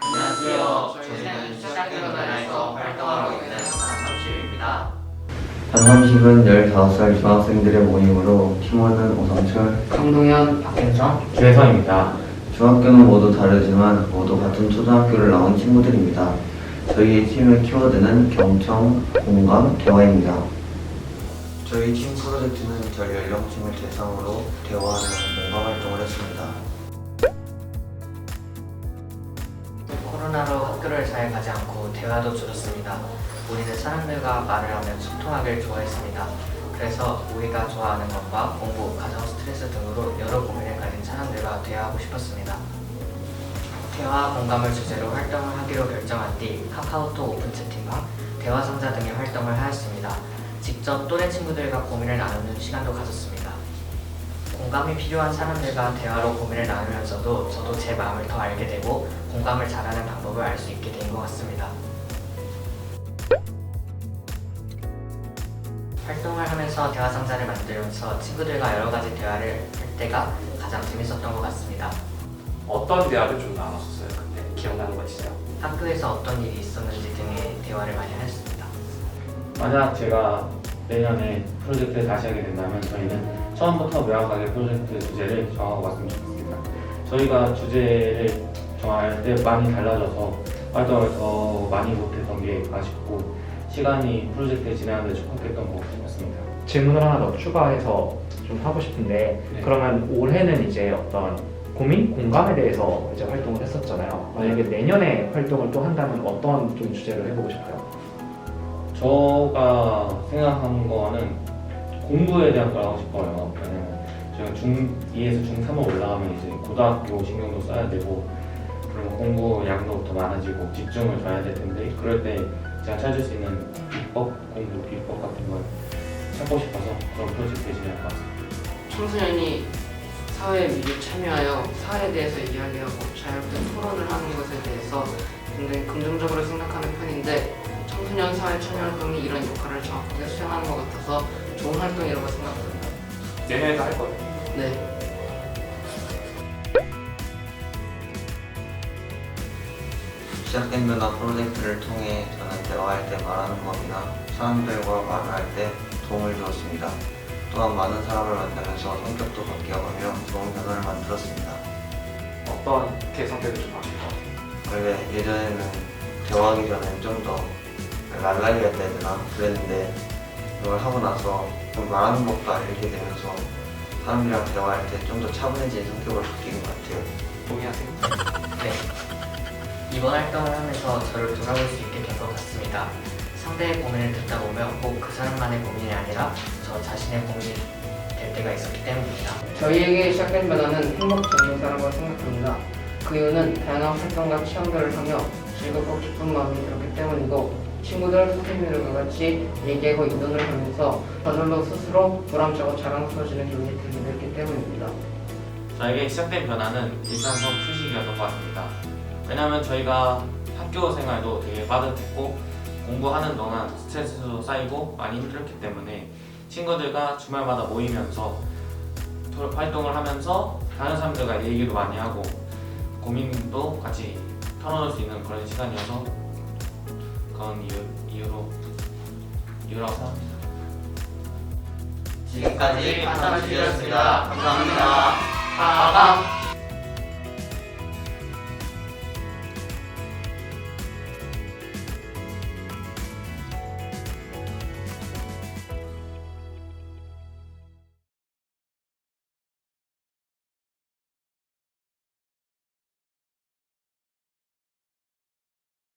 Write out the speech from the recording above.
안녕하세요. 저희는 시작대로나에서 활동하고 있는 박삼십입니다. 반삼식은 15살 중학생들의 모임으로 팀원은 오성철, 강동현, 박현성, 주혜성입니다. 중학교는 모두 다르지만 모두 같은 초등학교를 나온 친구들입니다. 저희의 팀의 키워드는 경청, 공감, 대화입니다. 저희 팀 프로젝트는 전 연령층을 대상으로 대화하는 공감 활동을 했습니다. 코로나로 학교를 잘 가지 않고 대화도 줄었습니다. 우리는 사람들과 말을 하며 소통하길 좋아했습니다. 그래서 우리가 좋아하는 것과 공부, 가정 스트레스 등으로 여러 고민을 가진 사람들과 대화하고 싶었습니다. 대화 공감을 주제로 활동을 하기로 결정한 뒤 카카오톡 오픈 채팅방, 대화 상자 등의 활동을 하였습니다. 직접 또래 친구들과 고민을 나누는 시간도 가졌습니다. 공감이 필요한 사람들과 대화로 고민을 나누면서도 저도 제 마음을 더 알게 되고 공감을 잘하는 방법을 알 수 있게 된 것 같습니다. 활동을 하면서 대화 상자를 만들면서 친구들과 여러 가지 대화를 할 때가 가장 재밌었던 것 같습니다. 어떤 대화를 좀 나눴었어요? 그때 기억나는 거 있어요? 학교에서 어떤 일이 있었는지 등의 대화를 많이 하였습니다. 만약 제가 내년에 프로젝트를 다시 하게 된다면 저희는 처음부터 명확하게 프로젝트 주제를 정하고 갔으면 좋겠습니다. 저희가 주제를 정할 때 많이 달라져서 활동을 더 많이 못했던 게 아쉽고 시간이 프로젝트에 진행하는데 촉박했던 것 같습니다. 질문을 하나 더 추가해서 좀 하고 싶은데 네. 그러면 올해는 이제 어떤 고민, 공감에 대해서 이제 활동을 했었잖아요. 만약에 내년에 활동을 또 한다면 어떤 좀 주제를 해보고 싶어요? 저가 생각한 거는 공부에 대한 걸 하고 싶어요. 왜냐면 제가 중2에서 중3을 올라가면 이제 고등학교 신경도 써야 되고 그리고 공부 양도 더 많아지고 집중을 줘야 될 텐데 그럴 때 제가 찾을 수 있는 비법, 공부 비법 같은 걸 찾고 싶어서 그런 프로젝트에 진행할 것 같습니다. 청소년이 사회에 미리 참여하여 사회에 대해서 이야기하고 자유롭게 토론을 하는 것에 대해서 굉장히 긍정적으로 생각하는 편인데 청소년 사회 참여 활동이 이런 역할을 정확하게 수행하는 것 같아서 좋은 활동이라고 생각합니다. 내년에도 할 거예요. 네. 시작된 변화 프로젝트를 통해 저는 대화할 때 말하는 법이나 사람들과 말을 할때 도움을 주었습니다. 또한 많은 사람을 만나면서 성격도 바뀌어가며 좋은 변화를 만들었습니다. 바뀔 것 같아요? 원래 예전에는 대화하기 전에 좀더 랄랄이가 되나 그랬는데 이걸 하고 나서 좀 말하는 법도 알게 되면서 사람들이랑 대화할 때 좀 더 차분해진 성격으로 바뀐 것 같아요. 동의하세요? 네. 이번 활동을 하면서 저를 돌아볼 수 있게 된 것 같습니다. 상대의 고민을 듣다 보면 꼭 그 사람만의 고민이 아니라 저 자신의 고민이 될 때가 있었기 때문입니다. 저희에게 시작된 변화는 행복적인 사람과 생각합니다. 그 이유는 다양한 활동과 체험들을 하며 즐겁고 기쁜 마음이 들었기 때문이고 친구들, 선생님들과 같이 얘기하고 의논을 하면서 저절로 스스로 보람차고 자랑스러워지는 들게 됐기 때문입니다. 저에게 시작된 변화는 일상 속 휴식이었던 것 같습니다. 왜냐하면 저희가 학교 생활도 되게 빠듯했고 공부하는 동안 스트레스도 쌓이고 많이 힘들었기 때문에 친구들과 주말마다 모이면서 토- 활동을 하면서 다른 사람들과 얘기도 많이 하고 고민도 같이 털어놓을 수 있는 그런 시간이어서 그런 이유, 이유로 이유라고 생각합니다. 지금까지 박삼십이었습니다. 감사합니다. 빠밤.